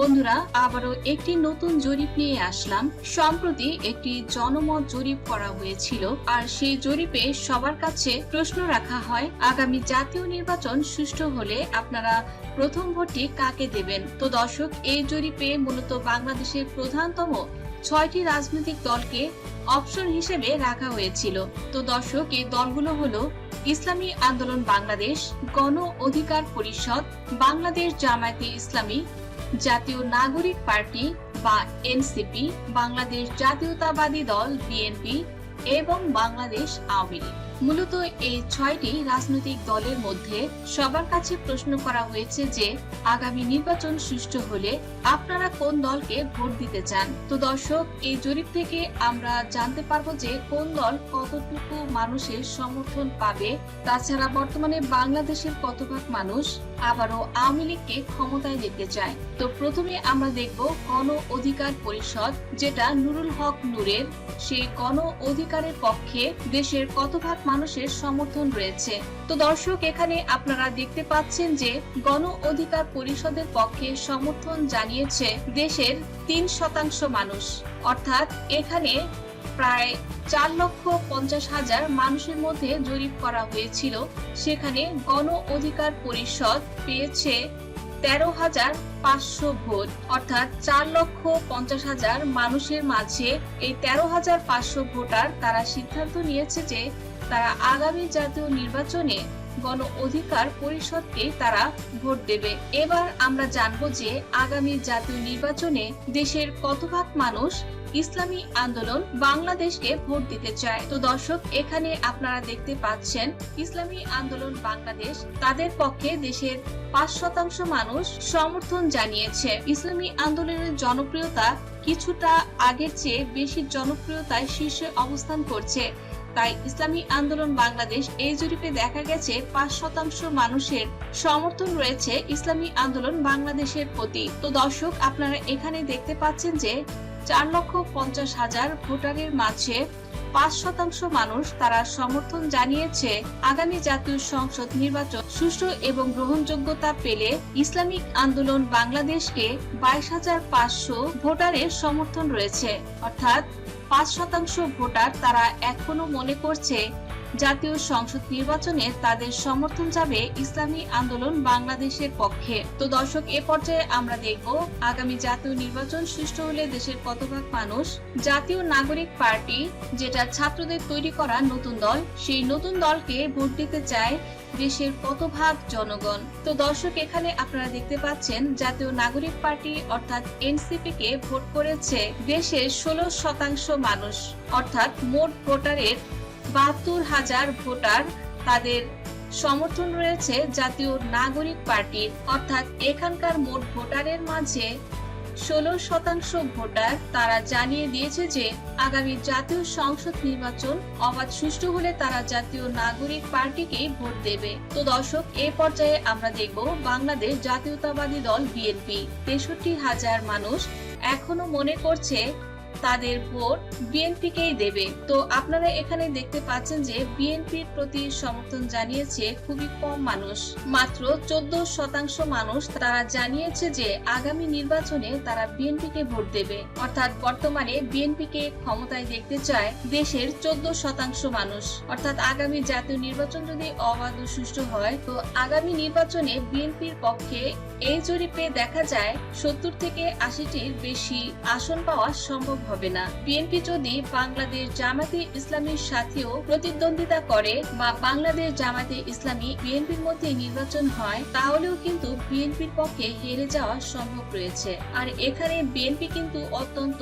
বন্ধুরা, আবারও একটি নতুন জরিপ নিয়ে আসলাম। সম্প্রতি একটি জনমত জরিপ করা হয়েছিল আর সেই জরিপে সবার কাছে প্রশ্ন রাখা হয়, আগামী জাতীয় নির্বাচন সুষ্ঠু হলে আপনারা প্রথম ভোটটি কাকে দেবেন? তো দর্শক, এই জরিপে মূলত বাংলাদেশের প্রধানতম ছয়টি রাজনৈতিক দলকে অপশন হিসেবে রাখা হয়েছিল। তো দর্শক, এই দলগুলো হলো ইসলামী আন্দোলন বাংলাদেশ, গণ অধিকার পরিষদ, বাংলাদেশ জামায়াতে ইসলামী জাতীয় নাগরিক পার্টি বা এনসিপি বাংলাদেশ জাতীয়তাবাদী দল বিএনপি এবং বাংলাদেশ আওয়ামী লীগ। মূলত এই ছয়টি রাজনৈতিক দলের মধ্যে সবার কাছে প্রশ্ন করা হয়েছে যে, আগামী নির্বাচন সুষ্ঠু হলে আপনারা কোন দলকে ভোট দিতে চান? তো দর্শক, এই জরিপ থেকে আমরা জানতে পারব যে, কোন দল কতটুকু মানুষের সমর্থন পাবে। তাছাড়া বর্তমানে বাংলাদেশের কতভাগ মানুষ আবারও আওয়ামী লীগকে ক্ষমতায় দেখতে চায়? তো প্রথমে আমরা দেখব গণ অধিকার পরিষদ, যেটা নুরুল হক নূরের। সেই গণ অধিকারের পক্ষে দেশের কতভাগ মানুষের সমর্থন রয়েছে। তো দর্শক, এখানে আপনারা দেখতে পাচ্ছেন যে গণ অধিকার পরিষদের পক্ষে সমর্থন জানিয়েছে দেশের তিন শতাংশ মানুষ। অর্থাৎ এখানে প্রায় চার লক্ষ পঞ্চাশ হাজার মানুষের মধ্যে জরিপ করা হয়েছিল। সেখানে গণ অধিকার পরিষদ পেয়েছে তেরো হাজার পাঁচশো ভোট। অর্থাৎ চার লক্ষ পঞ্চাশ হাজার মানুষের মাঝে এই তেরো হাজার পাঁচশো ভোটার তারা সিদ্ধান্ত নিয়েছে যে তারা আগামী জাতীয় নির্বাচনে গণ অধিকার পরিষদকে তারা ভোট দেবে। এবার আমরা জানব যে আগামী জাতীয় নির্বাচনে দেশের কতভাগ মানুষ ইসলামী আন্দোলন বাংলাদেশকে ভোট দিতে চায়। তো দর্শক, এখানে আপনারা দেখতে পাচ্ছেন, ইসলামী আন্দোলন বাংলাদেশ তাদের পক্ষে দেশের পাঁচ শতাংশ মানুষ সমর্থন জানিয়েছে। ইসলামী আন্দোলনের জনপ্রিয়তা কিছুটা আগের চেয়ে বেশি জনপ্রিয়তায় শীর্ষে অবস্থান করছে। তাই ইসলামী আন্দোলন বাংলাদেশ এই জরিপে দেখা গেছে, পাঁচ শতাংশ মানুষের সমর্থন রয়েছে ইসলামী আন্দোলন বাংলাদেশের প্রতি। তো দর্শক, আপনারা এখানে দেখতে পাচ্ছেন যে চার লক্ষ পঞ্চাশ হাজার ভোটারের মাঝে পাঁচ শতাংশ মানুষ তারা সমর্থন জানিয়েছে আগামী জাতীয় সংসদ নির্বাচন সুষ্ঠু এবং গ্রহণযোগ্যতা পেলে ইসলামিক আন্দোলন বাংলাদেশকে বাইশ হাজার পাঁচশো ভোটারের সমর্থন রয়েছে। অর্থাৎ পাঁচ শতাংশ ভোটার তারা এখনও মনে করছে জাতীয় সংসদ নির্বাচনে তাদের সমর্থন যাবে ইসলামী আন্দোলন বাংলাদেশের পক্ষে। তো দর্শক, এ পর্যায়ে আমরা দেখব আগামী জাতীয় নির্বাচন সুষ্ঠু হলে দেশের কতভাগ মানুষ জাতীয় নাগরিক পার্টি যেটা ছাত্রদের তৈরি করা নতুন দল, সেই নতুন দলকে ভোট দিতে চায় দেশের কত ভাগ জনগণ। তো দর্শক, এখানে আপনারা দেখতে পাচ্ছেন জাতীয় নাগরিক পার্টি অর্থাৎ এনসিপি কে ভোট করেছে দেশের ষোলো শতাংশ মানুষ। অর্থাৎ মোট ভোটারের বাহাত্তর হাজার ভোটার তাদের সমর্থন রয়েছে জাতীয় নাগরিক পার্টির। অর্থাৎ এখানকার মোট ভোটারের মাঝে ষোলো শতাংশ ভোটার তারা জানিয়ে দিয়েছে যে আগামী জাতীয় সংসদ নির্বাচন অবাধ সুষ্ঠু হলে তারা জাতীয় নাগরিক পার্টিকেই ভোট দেবে। তো দর্শক, এ পর্যায়ে আমরা দেখব বাংলাদেশ জাতীয়তাবাদী দল বিএনপি। তেষট্টি হাজার মানুষ এখনও মনে করছে তাদের ভোট বিএনপিকেই দেবে। তো আপনারা এখানে দেখতে পাচ্ছেন যে বিএনপির প্রতি সমর্থন জানিয়েছে খুবই কম মানুষ। মাত্র চোদ্দ শতাংশ মানুষ তারা জানিয়েছে যে আগামী নির্বাচনে তারা বিএনপিকে ভোট দেবে। অর্থাৎ বর্তমানে বিএনপিকে ক্ষমতায় দেখতে চায় দেশের চোদ্দ শতাংশ মানুষ। অর্থাৎ আগামী জাতীয় নির্বাচন যদি অবাধ ও সুষ্ঠু হয়, তো আগামী নির্বাচনে বিএনপির পক্ষে এই জরিপে দেখা যায় সত্তর থেকে আশিটির বেশি আসন পাওয়া সম্ভব হবে না। বিএনপি যদি বাংলাদেশ জামাতে ইসলামীর সাথেও প্রতিদ্বন্দ্বিতা করে বা বাংলাদেশ জামাতে ইসলামী বিএনপির মধ্যে নির্বাচন হয়, তাহলেও কিন্তু বিএনপির পক্ষে হেরে যাওয়া সম্ভব রয়েছে। আর এখানে বিএনপি কিন্তু অত্যন্ত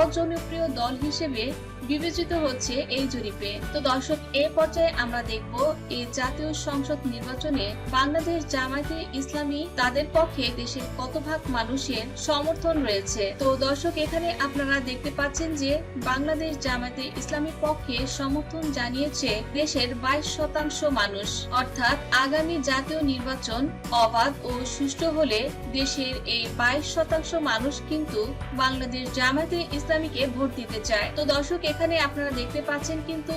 অজনপ্রিয় দল হিসেবে বিবেচিত হচ্ছে এই জরিপে। তো দর্শক, এ পর্যায়ে আমরা দেখব এই জাতীয় সংসদ নির্বাচনে বাংলাদেশ জামায়াতে ইসলামী তাদের পক্ষে দেশের কত ভাগ মানুষের সমর্থন রয়েছে? তো দর্শক, এখানে আপনারা দেখতে পাচ্ছেন যে বাংলাদেশ জামায়াতে ইসলামীর পক্ষে সমর্থন জানিয়েছে দেশের বাইশ শতাংশ মানুষ। অর্থাৎ আগামী জাতীয় নির্বাচন অবাধ ও সুষ্ঠু হলে দেশের এই বাইশ শতাংশ মানুষ কিন্তু বাংলাদেশ জামায়াতে ইসলামীকে ভোট দিতে চায়। তো দর্শক এখানে আপনারা দেখতে পাচ্ছেন কিন্তু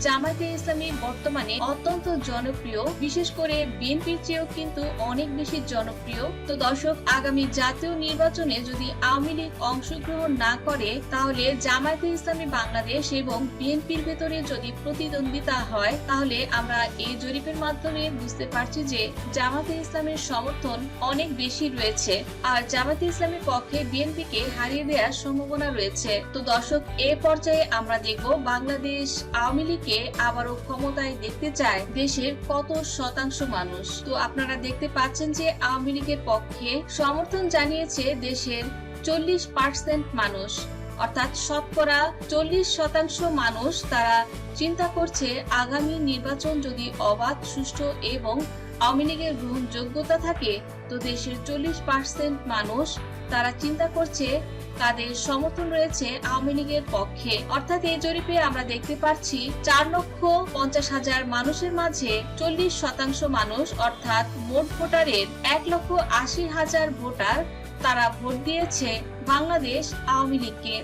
জামায়াতে ইসলামী বর্তমানে অত্যন্ত জনপ্রিয়। বিশেষ করে বিএনপির চেয়েও কিন্তু অনেক বেশি জনপ্রিয়। তো দর্শক, আগামী জাতীয় নির্বাচনে যদি আওয়ামী লীগ অংশগ্রহণ না করে, তাহলে জামায়াতে ইসলামী বাংলাদেশ এবং বিএনপির ভেতরে যদি প্রতিদ্বন্দ্বিতা হয়, তাহলে আমরা এই জরিপের মাধ্যমে বুঝতে পারছি যে জামাতে ইসলামের সমর্থন অনেক বেশি রয়েছে। আর জামাতে ইসলামের পক্ষে বিএনপিকে হারিয়ে দেওয়ার সম্ভাবনা রয়েছে। তো দর্শক, এ পর্যায়ে আমরা দেখব বাংলাদেশ আওয়ামী লীগকে আবারও ক্ষমতায় দেখতে চায় দেশের কত শতাংশ মানুষ। তো আপনারা দেখতে পাচ্ছেন যে আওয়ামী লীগের পক্ষে সমর্থন জানিয়েছে দেশের চল্লিশ পার্সেন্ট মানুষ। অর্থাৎ শতকরা চল্লিশ শতাংশ মানুষ তারা চিন্তা করছে আগামী নির্বাচন যদি অবাধ, সুষ্ঠু এবং আওয়ামী লীগের গ্রহণযোগ্যতা থাকে, তো দেশের চল্লিশ পার্সেন্ট মানুষ তারা চিন্তা করছে তাদের সমর্থন রয়েছে আওয়ামী লীগের পক্ষে। অর্থাৎ এই জরিপে আমরা দেখতে পাচ্ছি, চার লক্ষ পঞ্চাশ হাজার মানুষের মাঝে চল্লিশ শতাংশ মানুষ, অর্থাৎ মোট ভোটারের এক লক্ষ আশি হাজার ভোটার, তারা ভোট দিয়েছে বাংলাদেশ আওয়ামী লীগকে।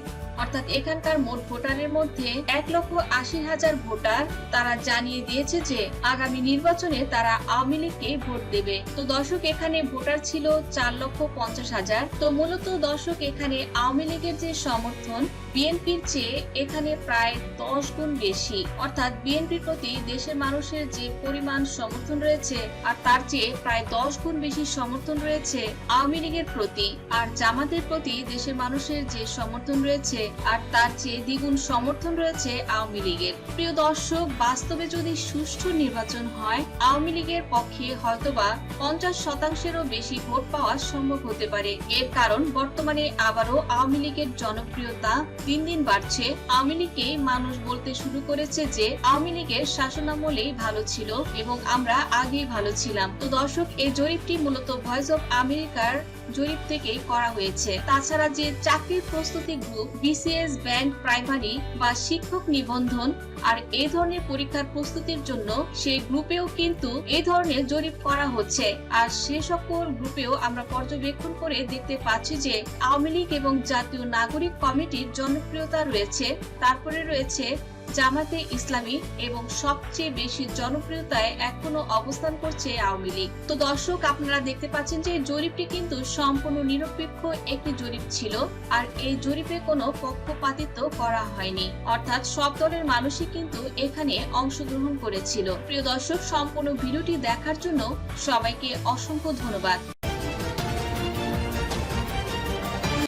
অর্থাৎ এখানকার মোট ভোটারের মধ্যে এক লক্ষ আশি হাজার ভোটার। তারা জানিয়ে দিয়েছে যে, আগামী নির্বাচনে তারা আওয়ামী লীগকে ভোট দেবে। তো দর্শক, এখানে ভোটার ছিল চার লক্ষ পঞ্চাশ হাজার। তো মূলত দর্শক, এখানে আওয়ামী লীগের যে সমর্থন, বিএনপির চেয়ে এখানে প্রায় দশ গুণ বেশি। অর্থাৎ বিএনপির প্রতি দেশের মানুষের যে পরিমাণ সমর্থন রয়েছে, আর তার চেয়ে প্রায় দশ গুণ বেশি সমর্থন রয়েছে আওয়ামী লীগের প্রতি। আর জামাতের প্রতি দেশের মানুষের যে সমর্থন রয়েছে আর তার চেয়ে দ্বিগুণ সমর্থন রয়েছে আওয়ামী লীগের। প্রিয় দর্শক, বাস্তবে যদি সুষ্ঠু নির্বাচন হয়, আওয়ামী লীগের পক্ষে হয়তোবা পঞ্চাশ শতাংশেরও বেশি ভোট পাওয়া সম্ভব হতে পারে। এর কারণ, বর্তমানে আবারও আওয়ামী লীগের জনপ্রিয়তা দিন দিন বাড়ছে। আওয়ামী লীগকে মানুষ বলতে শুরু করেছে যে, আওয়ামী লীগের শাসনামলেই ভালো ছিল এবং আমরা আগেই ভালো ছিলাম। তো দর্শক এই জরিপটি মূলত ভয়েস অফ আমেরিকার জরিপ থেকেই করা হয়েছে। তাছাড়া যে চাকরির প্রস্তুতি গ্রুপ, বিসিএস, ব্যাংক, প্রাইমারি বা শিক্ষক নিবন্ধন আর এই ধরনের পরীক্ষার প্রস্তুতির জন্য সেই গ্রুপেও কিন্তু এই ধরনের জরিপ করা হচ্ছে। আর সে সকল গ্রুপেও আমরা পর্যবেক্ষণ করে দেখতে পাচ্ছি যে আওয়ামী লীগ এবং জাতীয় নাগরিক কমিটির জনপ্রিয়তা রয়েছে। তারপরে রয়েছে জামাতে ইসলামী এবং সবচেয়ে বেশি জনপ্রিয়তায় এখনও অবস্থান করছে আওয়ামী লীগ। তো দর্শক, আপনারা দেখতে পাচ্ছেন যে জরিপটি কিন্তু সম্পূর্ণ নিরপেক্ষ একটি জরিপ ছিল আর এই জরিপে কোনো পক্ষপাতিত্ব করা হয়নি। অর্থাৎ সব দলের মানুষই কিন্তু এখানে অংশগ্রহণ করেছিল। প্রিয় দর্শক, সম্পূর্ণ ভিডিওটি দেখার জন্য সবাইকে অসংখ্য ধন্যবাদ।